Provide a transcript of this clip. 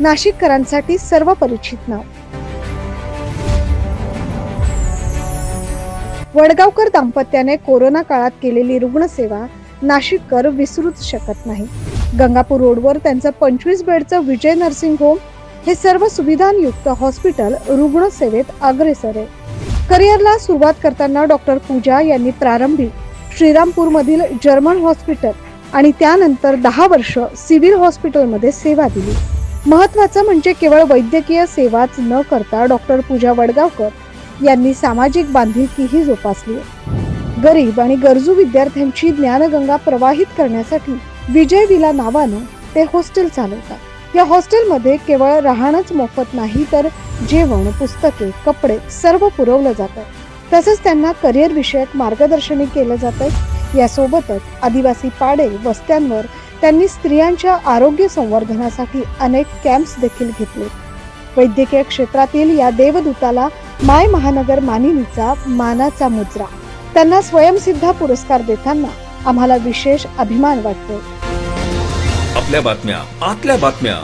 नाशिककरांसाठी सर्व परिचित नाव. वडगावकर दाम्पत्याने कोरोना काळात केलेली रुग्णसेवा नाशिककर विसरूच शकत नाही. गंगापूर रोडवर त्यांचं पंचवीस बेडचं विजय नर्सिंग होम हे सर्व सुविधांयुक्त हॉस्पिटल रुग्णसेवेत अग्रेसर आहे. करिअरला सुरुवात करताना डॉक्टर पूजा यांनी प्रारंभी श्रीरामपूरमधील जर्मन हॉस्पिटल आणि त्यानंतर दहा वर्ष सिव्हिल हॉस्पिटलमध्ये सेवा दिली. महत्वाचं म्हणजे केवळ वैद्यकीय सेवाच न करता डॉक्टर पूजा वडगावकर यांनी सामाजिक बांधिलकीही जोपासली. गरीब आणि गरजू विद्यार्थ्यांची ज्ञानगंगा प्रवाहित करण्यासाठी विजय विला नावानं ते हॉस्टेल चालवतात. या हॉस्टेलमध्ये केवळ राहणंच मोफत नाही तर जेवण पुस्तके कपडे सर्व पुरवलं जातं. तसंच त्यांना करिअर विषयक मार्गदर्शनही केलं जातं यासोबतच आदिवासी पाडे वस्त्यांवर त्यांनी स्त्रियांच्या आरोग्य संवर्धनासाठी अनेक कॅम्प्स देखील घेतले. वैद्यकीय क्षेत्रातील या देवदूताला माय महानगर मानिनीचा मानाचा मुजरा. त्यांना स्वयंसिद्धा पुरस्कार देताना आम्हाला विशेष अभिमान वाटतो. आपल्या बातम्या आतल्या बातम्या